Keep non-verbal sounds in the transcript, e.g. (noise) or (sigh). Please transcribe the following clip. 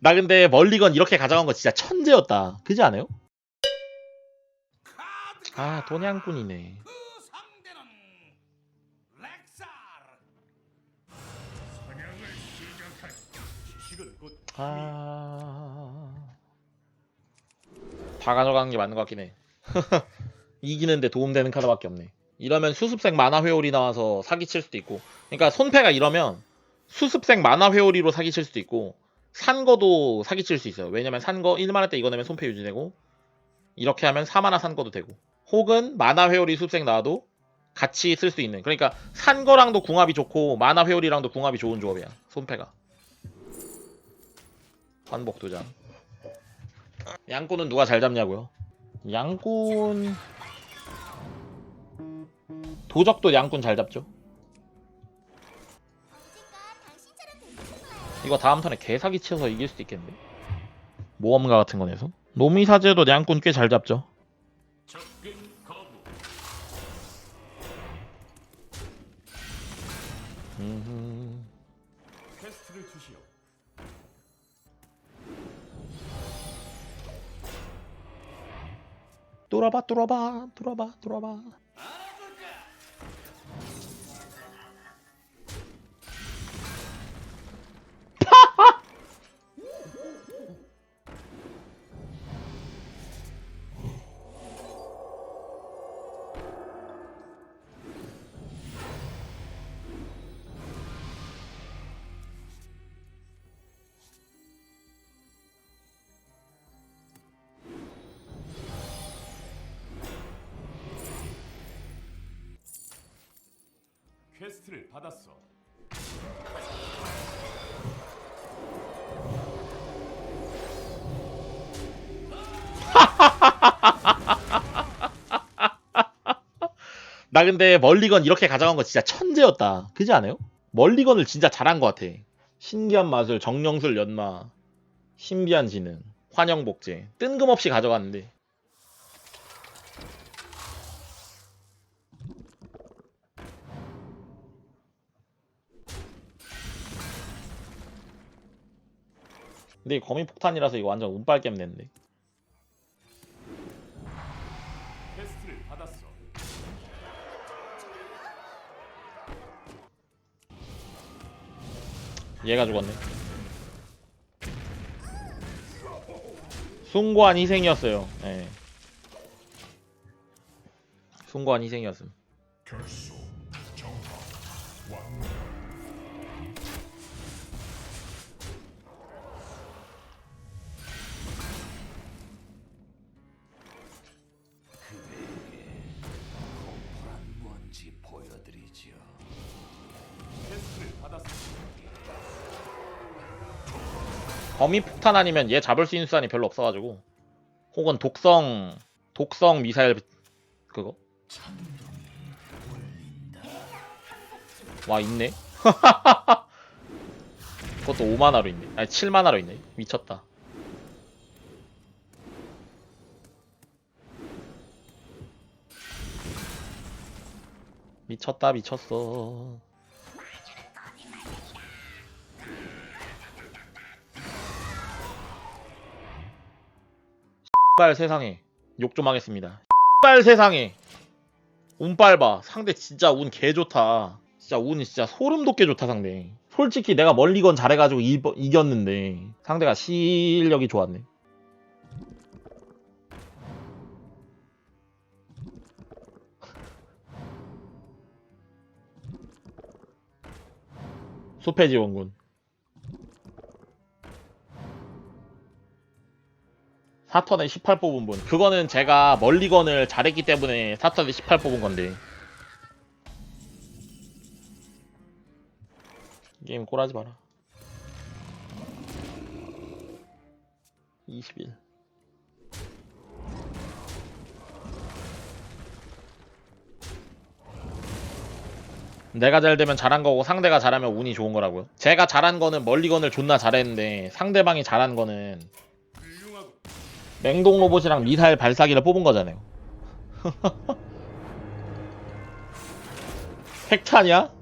나 근데 멀리건 이렇게 가져간 거 진짜 천재였다. 그지 않아요? 아 돈양꾼이네. 아... 다 가져가는 게 맞는 것 같긴 해. (laughs) 이기는데 도움되는 카드밖에 없네. 이러면 수습색 만화 회오리 나와서 사기칠 수도 있고. 그러니까 손패가 이러면 수습색 만화 회오리로 사기칠 수도 있고 산 거도 사기칠 수 있어요. 왜냐면 산 거 1만화 때 이거 내면 손패 유지되고 이렇게 하면 4만화 산 거도 되고 혹은 만화 회오리 수습색 나와도 같이 쓸 수 있는 그러니까 산 거랑도 궁합이 좋고 만화 회오리랑도 궁합이 좋은 조합이야. 손패가. 환복 도장. 양꾼은 누가 잘 잡냐고요? 양꾼 도적도 양꾼 잘 잡죠. 이거 다음 턴에 개사기 치어서 이길 수도 있겠는데. 모험가 같은 거 내서. 노미 사제도 양꾼 꽤 잘 잡죠. 음. 뚫어봐 뚫어봐 뚫어봐 뚫어봐. 퀘스트를 받았어. 나 근데 멀리건 이렇게 가져간 거 진짜 천재였다. 그지 않아요? 멀리건을 진짜 잘한 것 같아. 신기한 마술, 정령술 연마, 신비한 지능, 환영복제. 뜬금없이 가져갔는데. 근데 이 거미 폭탄이라서 이거 완전 운빨 게임 냈는데. 퀘스트를 받았어. 얘가 죽었네. 숭고한 희생이었어요. 예. 숭고한 희생이었음. 결속 정화 완. 뭔 거미 폭탄 아니면 얘 잡을 수 있는 수단이 별로 없어가지고. 혹은 독성 독성 미사일 그거? 와 있네. (laughs) 그것도 5만화로 있네. 아니 7만화로 있네. 미쳤다. 미쳤다 미쳤어 발 세상에 욕 좀 하겠습니다. 발 세상에 운빨 봐. 상대 진짜 운 개 좋다. 진짜 운이 진짜 소름 돋게 좋다 상대. 솔직히 내가 멀리건 잘해가지고 이, 이겼는데 상대가 실력이 좋았네. 숲의 지원군. 사턴에 18 뽑은 분. 그거는 제가 멀리건을 잘했기 때문에 사턴에 18 뽑은 건데. 게임 꼴하지 마라. 20일. 내가 잘 되면 잘한 거고 상대가 잘하면 운이 좋은 거라고요. 제가 잘한 거는 멀리건을 존나 잘했는데 상대방이 잘한 거는 맹동 로봇이랑 미사일 발사기를 뽑은 거잖아요. (laughs) 핵탄이야?